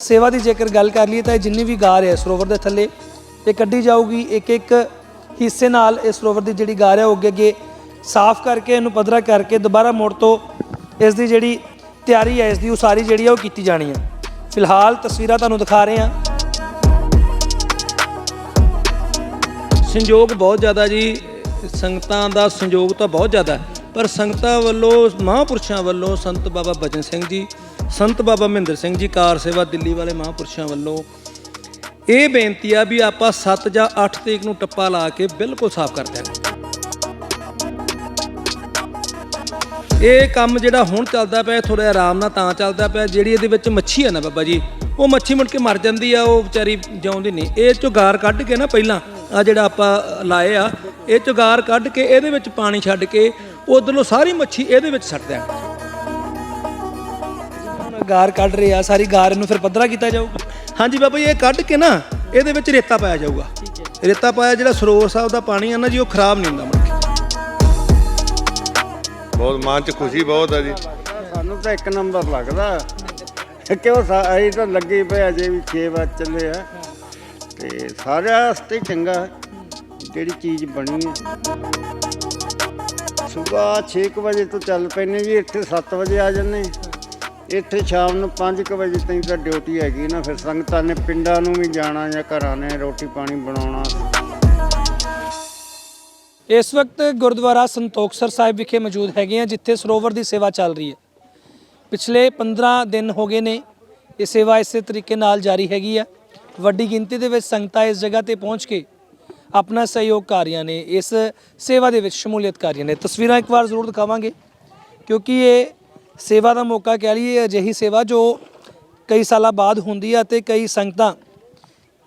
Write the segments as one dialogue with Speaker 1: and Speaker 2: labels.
Speaker 1: ਸੇਵਾ ਦੀ ਜੇਕਰ ਗੱਲ ਕਰ ਲਈਏ ਤਾਂ ਇਹ ਜਿੰਨੀ ਵੀ ਗਾਰ ਹੈ ਸਰੋਵਰ ਦੇ ਥੱਲੇ, ਇਹ ਕੱਢੀ ਜਾਊਗੀ ਇੱਕ ਇੱਕ ਹਿੱਸੇ ਨਾਲ ਇਸ ਸਰੋਵਰ ਦੀ ਜਿਹੜੀ ਗਾਰ ਹੈ ਉਹ ਅੱਗੇ ਅੱਗੇ ਸਾਫ਼ ਕਰਕੇ ਇਹਨੂੰ ਪੱਧਰਾ ਕਰਕੇ ਦੁਬਾਰਾ ਮੋੜ ਤੋਂ ਇਸ ਦੀ ਜਿਹੜੀ ਤਿਆਰੀ ਹੈ, ਇਸ ਦੀ ਉਸਾਰੀ ਜਿਹੜੀ ਹੈ ਉਹ ਕੀਤੀ ਜਾਣੀ ਹੈ। ਫਿਲਹਾਲ ਤਸਵੀਰਾਂ ਤੁਹਾਨੂੰ ਦਿਖਾ ਰਹੇ ਹਾਂ।
Speaker 2: ਸੰਯੋਗ ਬਹੁਤ ਜ਼ਿਆਦਾ ਜੀ, ਸੰਗਤਾਂ ਦਾ ਸੰਯੋਗ ਤਾਂ ਬਹੁਤ ਜ਼ਿਆਦਾ ਪਰ ਸੰਗਤਾਂ ਵੱਲੋਂ, ਮਹਾਂਪੁਰਸ਼ਾਂ ਵੱਲੋਂ ਸੰਤ ਬਾਬਾ ਬਚਨ ਸਿੰਘ ਜੀ ਸੰਤ ਬਾਬਾ ਮਹਿੰਦਰ ਸਿੰਘ ਜੀ ਕਾਰ ਸੇਵਾ ਦਿੱਲੀ ਵਾਲੇ ਮਹਾਂਪੁਰਸ਼ਾਂ ਵੱਲੋਂ ਇਹ ਬੇਨਤੀ ਆ ਵੀ ਆਪਾਂ 7 ਜਾਂ 8 ਤਰੀਕ ਨੂੰ ਟੱਪਾ ਲਾ ਕੇ ਬਿਲਕੁਲ ਸਾਫ਼ ਕਰ ਦਿਆਂਗੇ ਇਹ ਕੰਮ ਜਿਹੜਾ ਹੁਣ ਚੱਲਦਾ ਪਿਆ ਥੋੜਾ ਆਰਾਮ ਨਾਲ ਤਾਂ ਚੱਲਦਾ ਪਿਆ, ਜਿਹੜੀ ਇਹਦੇ ਵਿੱਚ ਮੱਛੀ ਹੈ ਨਾ ਬਾਬਾ ਜੀ, ਉਹ ਮੱਛੀ ਮੁੜ ਕੇ ਮਰ ਜਾਂਦੀ ਆ, ਉਹ ਵਿਚਾਰੀ ਜਿਉਂਦੀ ਨਹੀਂ। ਇਹ ਚੁਗਾਰ ਕੱਢ ਕੇ ਨਾ ਪਹਿਲਾਂ ਆ ਜਿਹੜਾ ਆਪਾਂ ਲਾਏ ਆ, ਇਹ ਚੁਗਾਰ ਕੱਢ ਕੇ ਇਹਦੇ ਵਿੱਚ ਪਾਣੀ ਛੱਡ ਕੇ ਉਧਰੋਂ ਸਾਰੀ ਮੱਛੀ ਇਹਦੇ ਵਿੱਚ ਸੱਟ ਦਿਆਂਗੇ
Speaker 1: ਗਾਰ ਕੱਢ ਰਹੇ ਆ ਸਾਰੀ ਗਾਰ ਨੂੰ ਫਿਰ ਪੱਧਰਾ ਕੀਤਾ ਜਾਊਗਾ।
Speaker 2: ਹਾਂਜੀ ਬਾਬਾ ਜੀ ਇਹ ਕੱਢ ਕੇ ਨਾ ਇਹਦੇ ਵਿੱਚ ਰੇਤਾ ਪਾਇਆ ਜਾਊਗਾ। ਰੇਤਾ ਪਾਇਆ ਜਿਹੜਾ ਸਰੋਵਰ ਸਾਹਿਬ ਦਾ ਪਾਣੀ ਆ ਨਾ ਜੀ ਉਹ ਖਰਾਬ ਨਹੀਂ ਹੁੰਦਾ ਮੁੜ ਕੇ।
Speaker 3: ਬਹੁਤ ਮਨ ਚ ਖੁਸ਼ੀ ਬਹੁਤ ਹੈ ਜੀ।
Speaker 4: ਸਾਨੂੰ ਤਾਂ ਇੱਕ ਨੰਬਰ ਲੱਗਦਾ। ਕਿਉਂ ਸਾ- ਅਸੀਂ ਤਾਂ ਲੱਗੇ ਪਏ ਅਜੇ ਵੀ 6 ਵਜੇ ਚੱਲੇ ਆ। ਤੇ ਸਾਰਿਆਂ ਵਾਸਤੇ ਚੰਗਾ ਜਿਹੜੀ ਚੀਜ਼ ਬਣੀ ਹੈ ਸਵੇਰ 6 ਵਜੇ ਤੋਂ ਚੱਲ ਪੈਨੇ ਜੀ ਇੱਥੇ 7 ਵਜੇ ਆ ਜੰਨੇ ਇੱਥੇ ਸ਼ਾਮ ਨੂੰ 5 ਵਜੇ ਤਾਈਂ ਤਾਂ ਡਿਊਟੀ ਹੈਗੀ ਨਾ, ਫਿਰ ਸੰਗਤਾਂ ਨੇ ਪਿੰਡਾਂ ਨੂੰ ਵੀ ਜਾਣਾ ਜਾਂ ਘਰਾਂ ਨੇ ਰੋਟੀ ਪਾਣੀ ਬਣਾਉਣਾ।
Speaker 1: ਇਸ ਵਕਤ ਗੁਰਦੁਆਰਾ ਸੰਤੋਖਸਰ ਸਾਹਿਬ ਵਿਖੇ ਮੌਜੂਦ ਹੈਗੇ ਆ, ਜਿੱਥੇ ਸਰੋਵਰ ਦੀ ਸੇਵਾ ਚੱਲ ਰਹੀ ਹੈ। ਪਿਛਲੇ 15 ਦਿਨ ਹੋ ਗਏ ਨੇ, ਇਹ ਸੇਵਾ ਇਸੇ ਤਰੀਕੇ ਨਾਲ ਜਾਰੀ ਹੈਗੀ ਆ। ਵੱਡੀ ਗਿਣਤੀ ਦੇ ਵਿੱਚ ਸੰਗਤਾਂ ਇਸ ਜਗ੍ਹਾ ਤੇ ਪਹੁੰਚ ਕੇ ਆਪਣਾ ਸਹਿਯੋਗ ਕਰ ਰਹੀਆਂ ਨੇ, ਇਸ ਸੇਵਾ ਦੇ ਵਿੱਚ ਸ਼ਮੂਲੀਅਤ ਕਰ ਰਹੀਆਂ ਨੇ। ਤਸਵੀਰਾਂ ਇੱਕ ਵਾਰ ਜ਼ਰੂਰ ਦਿਖਾਵਾਂਗੇ, ਕਿਉਂਕਿ ਇਹ ਸੇਵਾ ਦਾ ਮੌਕਾ ਕਹਿ ਲਈਏ, ਅਜਿਹੀ ਸੇਵਾ ਜੋ ਕਈ ਸਾਲਾਂ ਬਾਅਦ ਹੁੰਦੀ ਹੈ ਤੇ ਕਈ ਸੰਗਤਾਂ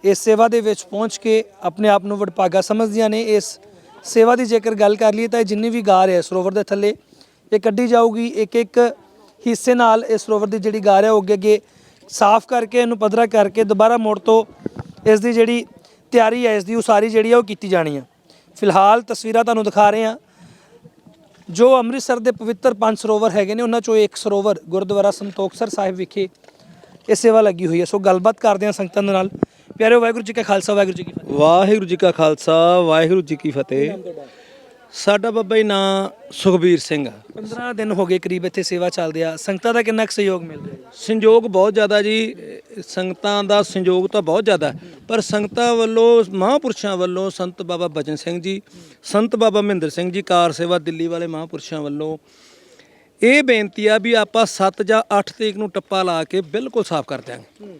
Speaker 1: ਇਸ ਸੇਵਾ ਦੇ ਵਿੱਚ ਪਹੁੰਚ ਕੇ ਆਪਣੇ ਆਪ ਨੂੰ ਵਡਭਾਗਾ ਸਮਝਦੀਆਂ ਨੇ। ਇਸ ਸੇਵਾ ਦੀ ਜੇਕਰ ਗੱਲ ਕਰ ਲਈਏ ਤਾਂ ਇਹ ਜਿੰਨੀ ਵੀ ਗਾਰ ਹੈ ਸਰੋਵਰ ਦੇ ਥੱਲੇ, ਇਹ ਕੱਢੀ ਜਾਊਗੀ ਇੱਕ ਇੱਕ ਹਿੱਸੇ ਨਾਲ ਇਸ ਸਰੋਵਰ ਦੀ ਜਿਹੜੀ ਗਾਰ ਹੈ ਉਹ ਅੱਗੇ ਅੱਗੇ ਸਾਫ਼ ਕਰਕੇ ਇਹਨੂੰ ਪੱਧਰਾ ਕਰਕੇ ਦੁਬਾਰਾ ਮੋੜ ਤੋਂ ਇਸ ਦੀ ਜਿਹੜੀ ਤਿਆਰੀ ਹੈ, ਇਸ ਦੀ ਉਸਾਰੀ ਜਿਹੜੀ ਹੈ ਉਹ ਕੀਤੀ ਜਾਣੀ ਹੈ ਫਿਲਹਾਲ ਤਸਵੀਰਾਂ ਤੁਹਾਨੂੰ ਦਿਖਾ ਰਹੇ ਹਾਂ। ਜੋ ਅੰਮ੍ਰਿਤਸਰ ਦੇ ਪਵਿੱਤਰ ਪੰਜ ਸਰੋਵਰ ਹੈਗੇ ਨੇ, ਉਹਨਾਂ ਚੋਂ ਇੱਕ ਸਰੋਵਰ ਗੁਰਦੁਆਰਾ ਸੰਤੋਖਸਰ ਸਾਹਿਬ ਵਿਖੇ ਇਹ ਸੇਵਾ ਲੱਗੀ ਹੋਈ ਹੈ। ਸੋ ਗੱਲਬਾਤ ਕਰਦੇ ਹਾਂ ਸੰਗਤਾਂ ਦੇ ਨਾਲ। ਪਿਆਰੇ ਵਾਹਿਗੁਰੂ ਜੀ ਕਾ ਖਾਲਸਾ, ਵਾਹਿਗੁਰੂ ਜੀ ਕੀ ਫਤਿਹ।
Speaker 2: ਵਾਹਿਗੁਰੂ ਜੀ ਕਾ ਖਾਲਸਾ, ਵਾਹਿਗੁਰੂ ਜੀ ਕੀ ਫਤਿਹ। ਸਾਡਾ ਬਾਬਾ ਜੀ ਨਾਂ ਸੁਖਬੀਰ ਸਿੰਘ ਆ।
Speaker 1: 15 ਦਿਨ ਹੋ ਗਏ ਕਰੀਬ ਇੱਥੇ ਸੇਵਾ ਚੱਲਦੀ ਆ। ਸੰਗਤਾਂ ਦਾ ਕਿੰਨਾ ਕੁ ਸਹਿਯੋਗ ਮਿਲ ਰਿਹਾ ਹੈ
Speaker 2: ਸੰਯੋਗ ਬਹੁਤ ਜ਼ਿਆਦਾ ਜੀ। ਸੰਗਤਾਂ ਦਾ ਸੰਯੋਗ ਤਾਂ ਬਹੁਤ ਜ਼ਿਆਦਾ। ਪਰ ਸੰਗਤਾਂ ਵੱਲੋਂ ਮਹਾਂਪੁਰਸ਼ਾਂ ਵੱਲੋਂ ਸੰਤ ਬਾਬਾ ਬਚਨ ਸਿੰਘ ਜੀ ਸੰਤ ਬਾਬਾ ਮਹਿੰਦਰ ਸਿੰਘ ਜੀ ਕਾਰ ਸੇਵਾ ਦਿੱਲੀ ਵਾਲੇ ਮਹਾਂਪੁਰਸ਼ਾਂ ਵੱਲੋਂ ਇਹ ਬੇਨਤੀ ਆ ਵੀ ਆਪਾਂ 7 ਜਾਂ 8 ਤਰੀਕ ਨੂੰ ਟੱਪਾ ਲਾ ਕੇ ਬਿਲਕੁਲ ਸਾਫ਼ ਕਰ ਦਿਆਂਗੇ।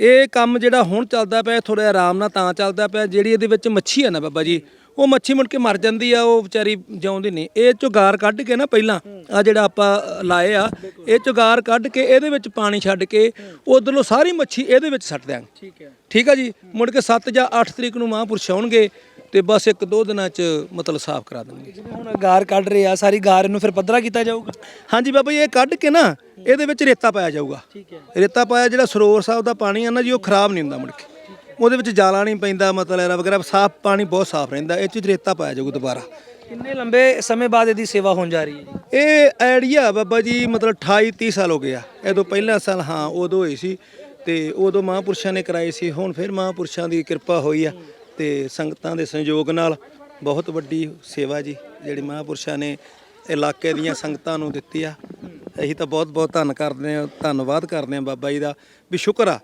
Speaker 2: ਇਹ ਕੰਮ ਜਿਹੜਾ ਹੁਣ ਚੱਲਦਾ ਪਿਆ ਥੋੜਾ ਆਰਾਮ ਨਾਲ ਤਾਂ ਚੱਲਦਾ ਪਿਆ। ਜਿਹੜੀ ਇਹਦੇ ਵਿੱਚ ਮੱਛੀ ਹੈ ਨਾ ਬਾਬਾ ਜੀ ਉਹ ਮੱਛੀ ਮੁੜ ਕੇ ਮਰ ਜਾਂਦੀ ਆ ਉਹ ਵਿਚਾਰੀ ਜਿਉਂਦੀ ਨਹੀਂ। ਇਹ ਚੋਂ ਗਾਰ ਕੱਢ ਕੇ ਨਾ ਪਹਿਲਾਂ ਆ ਜਿਹੜਾ ਆਪਾਂ ਲਾਏ ਆ ਇਹ ਚੋਂ ਗਾਰ ਕੱਢ ਕੇ ਇਹਦੇ ਵਿੱਚ ਪਾਣੀ ਛੱਡ ਕੇ ਉਧਰੋਂ ਸਾਰੀ ਮੱਛੀ ਇਹਦੇ ਵਿੱਚ ਛੱਡ ਦਿਆਂਗੇ।
Speaker 1: ਠੀਕ ਹੈ।
Speaker 2: ਠੀਕ ਆ ਜੀ? ਮੁੜ ਕੇ 7 ਜਾਂ 8 ਤਰੀਕ ਨੂੰ ਮਹਾਂਪੁਰਸ਼ ਆਉਣਗੇ ਤੇ ਬਸ ਇੱਕ ਦੋ ਦਿਨਾਂ ਚ ਮਤਲਬ ਸਾਫ਼ ਕਰਾ ਦੇਣਗੇ।
Speaker 1: ਜਿਵੇਂ ਹੁਣ ਗਾਰ ਕੱਢ ਰਹੇ ਆ ਸਾਰੀ ਗਾਰ ਨੂੰ ਫਿਰ ਪੱਧਰਾ ਕੀਤਾ ਜਾਊਗਾ?
Speaker 2: ਹਾਂਜੀ ਬਾਬਾ ਜੀ ਇਹ ਕੱਢ ਕੇ ਨਾ ਇਹਦੇ ਵਿੱਚ ਰੇਤਾ ਪਾਇਆ ਜਾਊਗਾ।
Speaker 1: ਠੀਕ ਹੈ।
Speaker 2: ਰੇਤਾ ਪਾਇਆ ਜਿਹੜਾ ਸਰੋਵਰ ਸਾਹਿਬ ਦਾ ਪਾਣੀ ਆ ਨਾ ਜੀ ਉਹ ਖਰਾਬ ਨਹੀਂ ਹੁੰਦਾ ਮੁੜ ਕੇ। ਉਹਦੇ ਵਿੱਚ ਜਾਲਾ ਨਹੀਂ ਪੈਂਦਾ ਮਤਲਬ ਐਰਾ ਵਗੈਰਾ ਸਾਫ਼ ਪਾਣੀ ਬਹੁਤ ਸਾਫ਼ ਰਹਿੰਦਾ ਇਹ 'ਚ ਰੇਤਾ ਪਾਇਆ ਜਾਊਗਾ ਦੁਬਾਰਾ।
Speaker 1: ਕਿੰਨੇ ਲੰਬੇ ਸਮੇਂ ਬਾਅਦ ਇਹਦੀ ਸੇਵਾ ਹੋਣ ਜਾ ਰਹੀ ਹੈ ਜੀ?
Speaker 2: ਇਹ ਆਈਡੀਆ ਬਾਬਾ ਜੀ ਮਤਲਬ 28 30 ਸਾਲ ਹੋ ਗਏ ਆ। ਇਹਦੋਂ ਪਹਿਲਾ ਸਾਲ ਹਾਂ ਉਦੋਂ ਹੋਈ ਸੀ ਤੇ ਉਦੋਂ ਮਹਾਂਪੁਰਸ਼ਾਂ ਨੇ ਕਰਾਈ ਸੀ ਹੁਣ ਫਿਰ ਮਹਾਂਪੁਰਸ਼ਾਂ ਦੀ ਕਿਰਪਾ ਹੋਈ ਆ ਤੇ ਸੰਗਤਾਂ ਦੇ ਸੰਯੋਗ ਨਾਲ ਬਹੁਤ ਵੱਡੀ ਸੇਵਾ ਜੀ ਜਿਹੜੀ ਮਹਾਂਪੁਰਸ਼ਾਂ ਨੇ ਇਲਾਕੇ ਦੀਆਂ ਸੰਗਤਾਂ ਨੂੰ ਦਿੱਤੀ ਆ। ਅਸੀਂ ਤਾਂ ਬਹੁਤ ਬਹੁਤ ਧੰਨ ਕਰਦੇ ਆ ਧੰਨਵਾਦ ਕਰਦੇ ਆ ਬਾਬਾ ਜੀ ਦਾ ਵੀ ਸ਼ੁਕਰ ਆ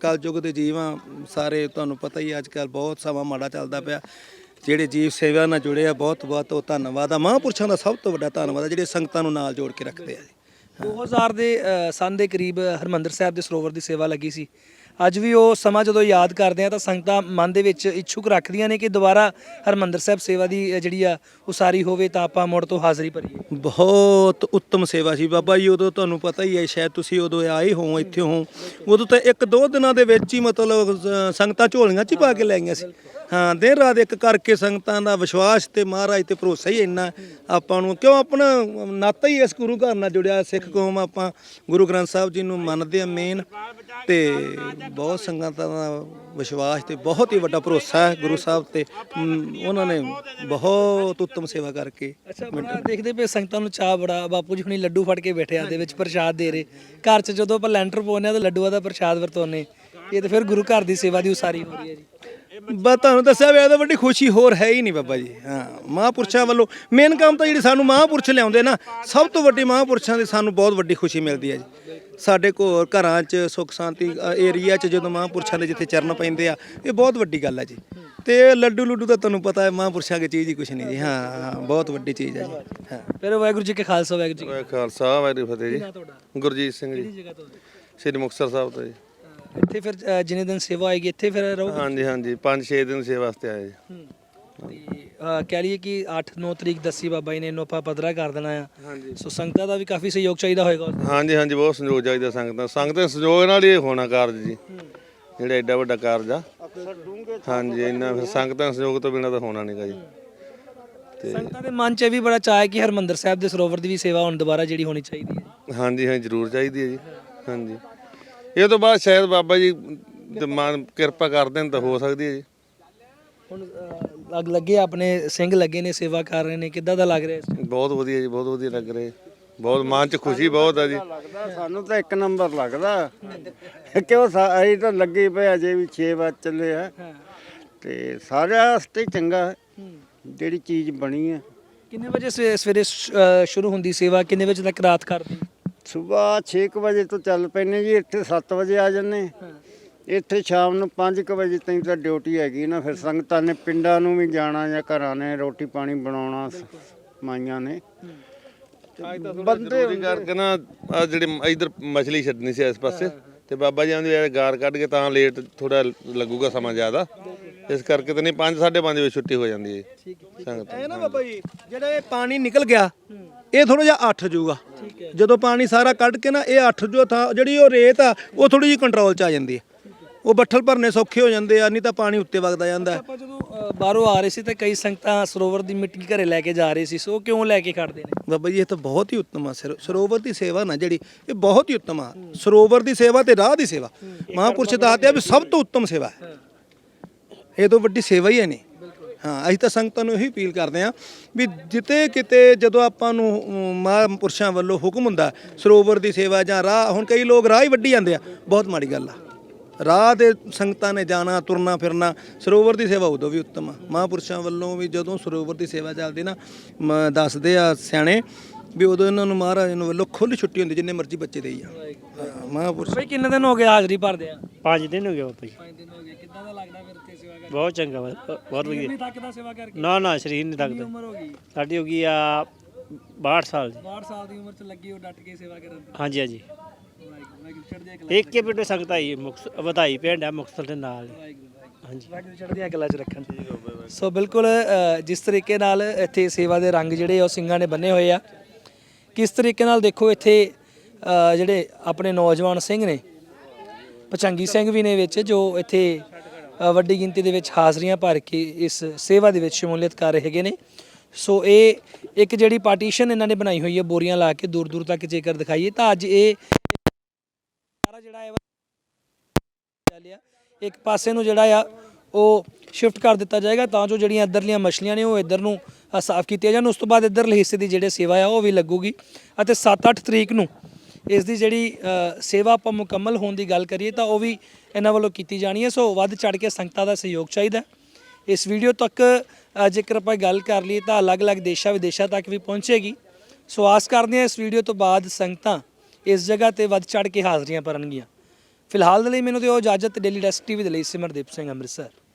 Speaker 2: ਕਲਯੁੱਗ ਦੇ ਜੀਵ ਆ, ਸਾਰੇ ਤੁਹਾਨੂੰ ਪਤਾ ਹੀ ਅੱਜ ਕੱਲ ਬਹੁਤ ਸਮਾਂ ਮਾੜਾ ਚੱਲਦਾ ਪਿਆ। ਜਿਹੜੇ ਜੀਵ ਸੇਵਾ ਨਾਲ ਜੁੜੇ ਆ, ਬਹੁਤ ਬਹੁਤ ਉਹ ਧੰਨਵਾਦ ਆ। ਮਹਾਂਪੁਰਸ਼ਾਂ ਦਾ ਸਭ ਤੋਂ ਵੱਡਾ ਧੰਨਵਾਦ ਆ, ਜਿਹੜੇ ਸੰਗਤਾਂ ਨੂੰ ਨਾਲ ਜੋੜ ਕੇ ਰੱਖਦੇ ਆ ਜੀ।
Speaker 1: 2000 ਦੇ ਸੰਨ ਦੇ ਕਰੀਬ ਹਰਮੰਦਰ ਸਾਹਿਬ ਦੇ ਸਰੋਵਰ ਦੀ ਸੇਵਾ ਲੱਗੀ ਸੀ। ਅੱਜ ਵੀ ਉਹ ਸਮਾਂ ਜਦੋਂ ਯਾਦ ਕਰਦੇ ਆ ਤਾਂ ਸੰਗਤਾਂ ਮਨ ਦੇ ਵਿੱਚ ਇੱਛੁਕ ਰੱਖਦੀਆਂ ਨੇ ਕਿ ਦੁਬਾਰਾ ਹਰਮੰਦਰ ਸਾਹਿਬ ਸੇਵਾ ਦੀ ਜਿਹੜੀ ਆ, ਉਸਾਰੀ ਹੋਵੇ ਤਾਂ ਆਪਾਂ ਮੁੜ ਤੋਂ ਹਾਜ਼ਰੀ ਭਰੀਏ।
Speaker 2: ਬਹੁਤ ਉੱਤਮ ਸੇਵਾ ਸੀ ਬਾਬਾ ਜੀ, ਉਦੋਂ ਤੁਹਾਨੂੰ ਪਤਾ ਹੀ ਹੈ, ਸ਼ਾਇਦ ਤੁਸੀਂ ਉਦੋਂ ਆਏ ਹੋ ਇੱਥੇ ਹੋ ਉਦੋਂ ਤਾਂ ਇੱਕ ਦੋ ਦਿਨਾਂ ਦੇ ਵਿੱਚ ਹੀ ਮਤਲਬ ਸੰਗਤਾਂ ਝੋਲੀਆਂ ਚ ਪਾ ਕੇ ਲੈ ਗਈਆਂ ਸੀ। ਹਾਂ, ਦਿਨ ਰਾਤ ਇੱਕ ਕਰਕੇ ਸੰਗਤਾਂ ਦਾ ਵਿਸ਼ਵਾਸ ਤੇ ਮਹਾਰਾਜ ਤੇ ਭਰੋਸਾ ਹੀ ਇੰਨਾ ਆਪਾਂ ਨੂੰ ਕਿਉਂ ਆਪਣਾ ਨਾਤਾ ਹੀ ਇਸ ਗੁਰੂ ਘਰ ਨਾਲ ਜੁੜਿਆ, ਸਿੱਖ ਕੌਮ ਆਪਾਂ ਗੁਰੂ ਗ੍ਰੰਥ ਸਾਹਿਬ ਜੀ ਨੂੰ ਮੰਨਦੇ ਆ ਮੇਨ ਤੇ ਬਹੁਤ ਸੰਗਤਾਂ ਦਾ ਵਿਸ਼ਵਾਸ ਤੇ ਬਹੁਤ ਹੀ ਵੱਡਾ ਭਰੋਸਾ ਹੈ ਗੁਰੂ ਸਾਹਿਬ ਤੇ। ਉਹਨਾਂ ਨੇ ਬਹੁਤ ਉੱਤਮ ਸੇਵਾ ਕਰਕੇ
Speaker 1: ਅੱਛਾ ਬੜਾ ਦੇਖਦੇ ਪਏ ਸੰਗਤਾਂ ਨੂੰ ਚਾਹ ਬੜਾ, ਬਾਪੂ ਜੀ ਹੁਣੀ ਲੱਡੂ ਫੜ ਕੇ ਬੈਠੇ ਆ ਦੇ ਵਿੱਚ ਪ੍ਰਸ਼ਾਦ ਦੇ ਰਹੇ। ਘਰ 'ਚ ਜਦੋਂ ਆਪਾਂ ਲੈਂਟਰ ਪਾਉਂਦੇ ਆ ਤਾਂ ਲੱਡੂਆਂ ਦਾ ਪ੍ਰਸ਼ਾਦ ਵਰਤੋਨੇ। ਇਹ ਤਾਂ ਫਿਰ ਗੁਰੂ ਘਰ ਦੀ ਸੇਵਾ ਦੀ ਉਸਾਰੀ ਹੋ ਰਹੀ ਹੈ ਜੀ।
Speaker 2: ਬਸ ਤੁਹਾਨੂੰ ਦੱਸਿਆ ਵੀ ਇਹਦਾ ਵੱਡੀ ਖੁਸ਼ੀ ਹੋਰ ਹੈ ਹੀ ਨਹੀਂ ਬਾਬਾ ਜੀ। ਹਾਂ ਮਹਾਂਪੁਰਸ਼ਾਂ ਵੱਲੋਂ ਮੇਨ ਕੰਮ ਤਾਂ ਜਿਹੜੀ ਸਾਨੂੰ ਮਹਾਂਪੁਰਸ਼ ਲਿਆਉਂਦੇ ਨਾ ਸਭ ਤੋਂ ਵੱਡੀ ਮਹਾਂਪੁਰਸ਼ਾਂ ਦੀ ਸਾਨੂੰ ਬਹੁਤ ਵੱਡੀ ਖੁਸ਼ੀ ਮਿਲਦੀ ਹੈ ਜੀ। ਸਾਡੇ ਕੋਲ ਘਰਾਂ 'ਚ ਸੁੱਖ ਸ਼ਾਂਤੀ ਏਰੀਆ 'ਚ ਜਦੋਂ ਮਹਾਂਪੁਰਸ਼ਾਂ ਦੇ ਜਿੱਥੇ ਚਰਨ ਪੈਂਦੇ ਆ ਇਹ ਬਹੁਤ ਵੱਡੀ ਗੱਲ ਹੈ ਜੀ। ਤੇ ਇਹ ਲੱਡੂ ਲੁੱਡੂ ਤਾਂ ਤੁਹਾਨੂੰ ਪਤਾ ਹੈ ਮਹਾਂਪੁਰਸ਼ਾਂ ਦੀ ਚੀਜ਼ ਹੀ ਕੁਛ ਨਹੀਂ ਜੀ। ਹਾਂ ਹਾਂ ਬਹੁਤ ਵੱਡੀ ਚੀਜ਼ ਹੈ ਜੀ। ਹਾਂ।
Speaker 1: ਫਿਰ ਵਾਹਿਗੁਰੂ ਜੀ ਕੇ ਖਾਲਸਾ ਵਾਹਿਗੁਰੂ ਜੀ ਕੀ
Speaker 3: ਖਾਲਸਾ ਵਾਹਿਗੁਰੂ ਜੀ ਫਤਿਹ ਜੀ। ਗੁਰਜੀਤ ਸਿੰਘ
Speaker 1: ਕਿਹੜੀ
Speaker 3: ਜੀ
Speaker 1: ਜਗ੍ਹਾ ਤੋਂ
Speaker 3: ਸ੍ਰੀ ਮੁਕਤਸਰ ਸਾਹਿਬ ਤੋਂ ਜੀ।
Speaker 1: ਇੱਥੇ ਫਿਰ ਜਿੰਨੇ ਦਿਨ ਸੇਵਾ ਆਏਗੀ ਇੱਥੇ ਫਿਰ ਰਹੋ
Speaker 3: ਹਾਂਜੀ ਹਾਂਜੀ 5-6 ਦਿਨ ਸੇਵਾ ਵਾਸਤੇ ਆਏ ਜੀ।
Speaker 1: ਤੇ ਕਹਿ ਲਈਏ ਕਿ 8-9 ਤਰੀਕ ਦੱਸੀ ਬਾਬਾ ਜੀ ਨੇ ਇਹਨੂੰ ਆਪਾਂ ਪੱਧਰਾ ਕਰ ਦੇਣਾ ਆ।
Speaker 3: ਹਾਂਜੀ।
Speaker 1: ਸੋ ਸੰਗਤਾਂ ਦਾ ਵੀ ਕਾਫੀ ਸਹਿਯੋਗ ਚਾਹੀਦਾ ਹੋਏਗਾ ਉਸ ਦਿਨ।
Speaker 3: ਹਾਂਜੀ ਹਾਂਜੀ ਬਹੁਤ ਸੰਯੋਗ ਚਾਹੀਦਾ ਸੰਗਤਾਂ ਸੰਗਤਾਂ ਦੇ ਸੰਯੋਗ ਨਾਲ ਹੀ ਇਹ ਹੋਣਾ ਕਾਰਜ ਜੀ। ਜਿਹੜਾ ਐਡਾ ਵੱਡਾ ਕਾਰਜ ਆ। ਹਾਂਜੀ ਇੰਨਾ ਫਿਰ ਸੰਗਤਾਂ ਦੇ ਸੰਯੋਗ ਤੋਂ ਬਿਨਾਂ ਤਾਂ ਹੋਣਾ ਨਹੀਂਗਾ ਜੀ।
Speaker 1: ਸੰਗਤਾਂ ਦੇ ਮਨ 'ਚ ਇਹ ਵੀ ਬੜਾ ਚਾਅ ਹੈ ਕਿ ਹਰਮੰਦਰ ਸਾਹਿਬ ਦੇ ਸਰੋਵਰ ਦੀ ਵੀ ਸੇਵਾ ਹੁਣ ਦੁਬਾਰਾ ਜਿਹੜੀ ਹੋਣੀ ਚਾਹੀਦੀ ਹੈ।
Speaker 3: ਹਾਂਜੀ ਹਾਂ ਜ਼ਰੂਰ ਚਾਹੀਦੀ ਹੈ ਜੀ। ਹਾਂਜੀ। ਇਹ ਤੋਂ ਬਾਅਦ ਸ਼ਾਇਦ ਬਾਬਾ ਜੀ ਦੇ ਮਾਨ ਕਿਰਪਾ ਕਰ ਦੇਣ ਤਾਂ ਹੋ ਸਕਦੀ ਹੈ ਜੀ।
Speaker 1: ਹੁਣ ਅਹ, ਲੱਗ ਲੱਗੇ ਆਪਣੇ ਸਿੰਘ ਲੱਗੇ ਨੇ ਸੇਵਾ ਕਰ ਰਹੇ ਨੇ ਕਿੱਦਾਂ ਦਾ ਲੱਗ ਰਿਹਾ ਇਸ time?
Speaker 3: ਬਹੁਤ ਵਧੀਆ ਜੀ ਬਹੁਤ ਵਧੀਆ ਲੱਗ ਰਿਹਾ। ਜੀ। ਬਹੁਤ ਮਨ 'ਚ ਖੁਸ਼ੀ ਬਹੁਤ ਆ ਜੀ।
Speaker 4: ਲੱਗਦਾ? ਸਾਨੂੰ ਤਾਂ ਇੱਕ ਨੰਬਰ ਲੱਗਦਾ। ਕਿਉਂ ਅਸੀਂ ਤਾਂ ਲੱਗੇ ਪਏ ਅਜੇ ਵੀ 6 ਵਜੇ ਚੱਲੇ ਆ। ਤੇ ਸਾਰਿਆਂ ਵਾਸਤੇ ਚੰਗਾ। ਹੈ। ਜਿਹੜੀ ਚੀਜ਼ ਬਣੀ ਹੈ
Speaker 1: ਕਿੰਨੇ ਵਜੇ ਸਵੇ- ਸਵੇਰੇ ਸ਼- ਅਹ, ਸ਼ੁਰੂ ਹੁੰਦੀ ਸੇਵਾ? ਕਿੰਨੇ ਵਜੇ ਤੱਕ ਰਾਤ ਕਰਦੀ?
Speaker 4: ਸਵੇਰ 6 ਵਜੇ ਤੋਂ ਚੱਲ ਪੈਨੇ ਜੀ ਇੱਥੇ 7 ਵਜੇ ਆ ਜੰਨੇ ਇੱਥੇ ਸ਼ਾਮ ਨੂੰ 5 ਵਜੇ ਤਾਈਂ ਤਾਂ ਡਿਊਟੀ ਹੈਗੀ ਨਾ ਫਿਰ ਸੰਗਤਾਂ ਨੇ ਪਿੰਡਾਂ ਨੂੰ ਵੀ ਜਾਣਾ ਜਾਂ ਘਰਾਂ ਨੇ ਰੋਟੀ ਪਾਣੀ ਬਣਾਉਣਾ ਮਾਈਆਂ ਨੇ।
Speaker 3: ਬੰਦੇ ਕਰਕੇ ਨਾ ਆ ਜਿਹੜੇ ਇਧਰ ਮਛਲੀ ਛੱਡਣੀ ਸੀ ਇਸ ਪਾਸੇ ਤੇ ਬਾਬਾ ਜੀ ਆਂਦੇ ਗਾਰ ਕੱਢ ਕੇ ਤਾਂ ਲੇਟ ਥੋੜਾ ਲੱਗੂਗਾ ਸਮਾਂ ਜ਼ਿਆਦਾ। ਇਸ ਕਰਕੇ ਤਾਂ ਨਹੀਂ 5 5:30 ਵਜੇ ਛੁੱਟੀ ਹੋ ਜਾਂਦੀ ਹੈ। ਸੰਗਤ
Speaker 2: ਇਹ ਨਾ ਬਾਬਾ ਜੀ ਜਿਹੜਾ ਇਹ ਪਾਣੀ ਨਿਕਲ ਗਿਆ ਇਹ ਥੋੜਾ ਜਿਹਾ ਅੱਠ ਜੂਗਾ। ਜਦੋਂ ਪਾਣੀ ਸਾਰਾ ਕੱਢ ਕੇ ਨਾ ਇਹ ਅੱਠ ਜੋ ਥਾਂ ਜਿਹੜੀ ਉਹ ਰੇਤ ਆ ਉਹ ਥੋੜੀ ਜਿਹੀ ਕੰਟਰੋਲ ਚ ਆ ਜਾਂਦੀ ਹੈ। ਉਹ ਬੱਠਲ ਭਰਨੇ ਸੌਖੇ ਹੋ ਜਾਂਦੇ ਆ ਨਹੀਂ ਤਾਂ ਪਾਣੀ ਉੱਤੇ ਵਗਦਾ ਜਾਂਦਾ ਹੈ।
Speaker 1: ਆਪਾਂ ਜਦੋਂ ਬਾਹਰੋਂ ਆ ਰਹੇ ਸੀ ਤਾਂ ਕਈ ਸੰਗਤਾਂ ਸਰੋਵਰ ਦੀ ਮਿੱਟੀ ਘਰੇ ਲੈ ਕੇ ਜਾ ਰਹੇ ਸੀ ਸੋ ਕਿਉਂ ਲੈ ਕੇ ਖੜਦੇ ਨੇ?
Speaker 2: ਬਾਬਾ ਜੀ ਇਹ ਤਾਂ ਬਹੁਤ ਹੀ ਉੱਤਮ ਆ ਸਰੋ- ਸਰੋਵਰ ਦੀ ਸੇਵਾ ਨਾ ਜਿਹੜੀ ਇਹ ਬਹੁਤ ਹੀ ਉੱਤਮ ਆ। ਸਰੋਵਰ ਦੀ ਸੇਵਾ ਤੇ ਰਾਹ ਦੀ ਸੇਵਾ। ਮਹਾਂਪੁਰਸ਼ ਦੱਸਦੇ ਆ ਵੀ ਸਭ ਤੋਂ ਉੱਤਮ ਸੇਵਾ ਹੈ। ਇਹ ਤੋਂ ਵੱਡੀ ਸੇਵਾ ਹੀ ਹੈ ਨਹੀਂ। ਹਾਂ, ਅਸੀਂ ਤਾਂ ਸੰਗਤਾਂ ਨੂੰ ਇਹੀ ਅਪੀਲ ਕਰਦੇ ਹਾਂ ਵੀ ਜਿੱਤੇ ਕਿਤੇ ਜਦੋਂ ਆਪਾਂ ਨੂੰ ਮਹਾਂਪੁਰਸ਼ਾਂ ਵੱਲੋਂ ਹੁਕਮ ਹੁੰਦਾ, ਸਰੋਵਰ ਦੀ ਸੇਵਾ ਜਾਂ ਰਾਹ, ਹੁਣ ਕਈ ਲੋਕ ਰਾਹ ਹੀ ਵੱਢੀ ਜਾਂਦੇ ਆ, ਬਹੁਤ ਮਾੜੀ ਗੱਲ ਆ। ਰਾਹ ਦੇ ਸੰਗਤਾਂ ਨੇ ਜਾਣਾ, ਤੁਰਨਾ ਫਿਰਨਾ, ਸਰੋਵਰ ਦੀ ਸੇਵਾ ਉਦੋਂ ਵੀ ਉੱਤਮ ਆ। ਮਹਾਂਪੁਰਸ਼ਾਂ ਵੱਲੋਂ ਵੀ ਜਦੋਂ ਸਰੋਵਰ ਦੀ ਸੇਵਾ ਚੱਲਦੀ ਨਾ, ਮ- ਦੱਸਦੇ ਆ ਸਿਆਣੇ ਵੀ ਉਦੋਂ ਇਹਨਾਂ ਨੂੰ ਮਹਾਰਾਜ ਨੂੰ ਵੱਲੋਂ ਖੁੱਲ੍ਹ ਛੁੱਟੀ ਹੁੰਦੀ, ਜਿੰਨੇ ਮਰਜ਼ੀ ਬੱਚੇ ਦੇਈ ਆ ਮਹਾਂਪੁਰਸ਼।
Speaker 1: ਬਈ ਕਿੰਨੇ ਦਿਨ ਹੋ ਗਏ ਹਾਜ਼ਰੀ ਭਰਦੇ ਆ?
Speaker 5: ਪੰਜ ਦਿਨ ਹੋ ਗਏ ਬਾਬਾ ਜੀ।
Speaker 1: 5 ਦਿਨ ਹੋ ਗਏ। ਕਿੱਦਾਂ ਦਾ ਲੱਗਦਾ ਫਿਰ ਇੱਥੇ ਸੇਵਾ ਕਰਕੇ?
Speaker 5: ਬਹੁਤ ਚੰਗਾ ਵਾ, ਬਹੁਤ ਵਧੀਆ।
Speaker 1: ਨਹੀਂ ਥੱਕਦਾ ਸੇਵਾ ਕਰਕੇ?
Speaker 5: ਨਾ ਨਾ ਸਰੀਰ ਨਹੀਂ
Speaker 1: ਕਿੰਨੀ
Speaker 5: ਥੱਕਦਾ
Speaker 1: ਉਮਰ ਹੋ ਗਈ?
Speaker 5: ਸਾਡੀ ਹੋ ਗਈ ਆ 62 ਸਾਲ ਦੀ
Speaker 1: 62 ਸਾਲ ਦੀ ਉਮਰ ਚ ਲੱਗੀ ਉਹ ਡਟ ਕੇ ਸੇਵਾ ਕਰਨ ਦੀ
Speaker 5: ਹਾਂਜੀ ਹਾਂਜੀ।
Speaker 1: ਵਾਹਿਗੁਰੂ ਵਾਹਿਗੁਰੂ ਚੜ੍ਹਦੀਆਂ ਕਲਾ
Speaker 5: ਇੱਕ ਹੀ ਪਿੰਡ ਸੰਗਤ ਆਈ ਮੁਕਤਸਰ ਵਧਾਈ ਪਿੰਡ ਆ ਮੁਕਤਸਰ ਦੇ ਨਾਲ। ਹੀ।
Speaker 1: ਵਾਹਿਗੁਰੂ।
Speaker 5: ਹਾਂਜੀ।
Speaker 1: ਵਾਹਿਗੁਰੂ ਚੜ੍ਹਦੀਆਂ ਕਲਾ ਚ ਰੱਖਣ ਸੋ ਬਿਲਕੁਲ ਅ, ਜਿਸ ਤਰੀਕੇ ਨਾਲ ਇੱਥੇ ਸੇਵਾ ਦੇ ਰੰਗ ਜਿਹੜੇ ਆ ਉਹ ਸਿੰਘਾਂ ਨੇ ਬੰਨੇ ਹੋਏ ਆ। ਕਿਸ ਤਰੀਕੇ ਨਾਲ ਦੇਖੋ ਇੱਥੇ ਜਿਹੜੇ ਆਪਣੇ ਨੌਜਵਾਨ ਸਿੰਘ ਨੇ, ਪਚੰਗੀ ਸਿੰਘ ਵੀ ਨੇ ਵਿੱਚ, ਜੋ ਇੱਥੇ ਵੱਡੀ ਗਿਣਤੀ ਦੇ ਵਿੱਚ ਹਾਜ਼ਰੀਆਂ ਭਰ ਕੇ ਇਸ ਸੇਵਾ ਦੇ ਵਿੱਚ ਸ਼ਮੂਲੀਅਤ ਕਰ ਰਹੇ ਹੈਗੇ ਨੇ। ਸੋ ਇਹ ਇੱਕ ਜਿਹੜੀ ਪਾਰਟੀਸ਼ਨ ਇਹਨਾਂ ਨੇ ਬਣਾਈ ਹੋਈ ਹੈ, ਬੋਰੀਆਂ ਲਾ ਕੇ ਦੂਰ ਦੂਰ ਤੱਕ ਜੇਕਰ ਦਿਖਾਈਏ, ਤਾਂ ਅੱਜ ਇਹ ਸਾਰਾ ਜਿਹੜਾ ਹੈ ਲਿਆ ਇੱਕ ਪਾਸੇ ਨੂੰ ਜਿਹੜਾ ਆ, ਉਹ ਸ਼ਿਫਟ ਕਰ ਦਿੱਤਾ ਜਾਏਗਾ, ਤਾਂ ਜੋ ਜਿਹੜੀਆਂ ਇੱਧਰਲੀਆਂ ਮਛਲੀਆਂ ਨੇ ਉਹ ਇੱਧਰ ਨੂੰ ਸਾਫ਼ ਕੀਤੀਆਂ ਜਾਣ। ਉਸ ਤੋਂ ਬਾਅਦ ਇੱਧਰਲੇ ਹਿੱਸੇ ਦੀ ਜਿਹੜੇ ਸੇਵਾ ਆ, ਉਹ ਵੀ ਲੱਗੂਗੀ। ਅਤੇ 7-8 ਤਰੀਕ ਨੂੰ ਇਸ ਦੀ ਜਿਹੜੀ ਸੇਵਾ ਆਪਾਂ ਮੁਕੰਮਲ ਹੋਣ ਦੀ ਗੱਲ ਕਰੀਏ ਤਾਂ ਉਹ ਵੀ ਇਹਨਾਂ ਵੱਲੋਂ ਕੀਤੀ ਜਾਣੀ ਹੈ। ਸੋ ਵੱਧ ਚੜ ਕੇ ਸੰਗਤਾਂ ਦਾ ਸਹਿਯੋਗ ਚਾਹੀਦਾ ਇਸ ਵੀਡੀਓ ਤੱਕ ਜੇਕਰ ਆਪਾਂ ਗੱਲ ਕਰ ਲਈਏ ਤਾਂ ਅਲੱਗ-ਅਲੱਗ ਦੇਸ਼ਾਂ ਵਿਦੇਸ਼ਾਂ ਤੱਕ ਵੀ ਪਹੁੰਚੇਗੀ। ਸੋ ਆਸ ਕਰਦੇ ਹਾਂ ਇਸ ਵੀਡੀਓ ਤੋਂ ਬਾਅਦ ਸੰਗਤਾਂ ਇਸ ਜਗ੍ਹਾ ਤੇ ਵੱਧ ਚੜ ਕੇ ਹਾਜ਼ਰੀਆਂ ਭਰਨਗੀਆਂ। ਫਿਲਹਾਲ ਦੇ ਲਈ ਮੈਨੂੰ ਦਿਓ ਇਜਾਜ਼ਤ ਡੇਲੀ ਡੈਸਕ ਟੀਵੀ ਦੇ ਲਈ ਸਿਮਰਦੀਪ ਸਿੰਘ ਅੰਮ੍ਰਿਤਸਰ।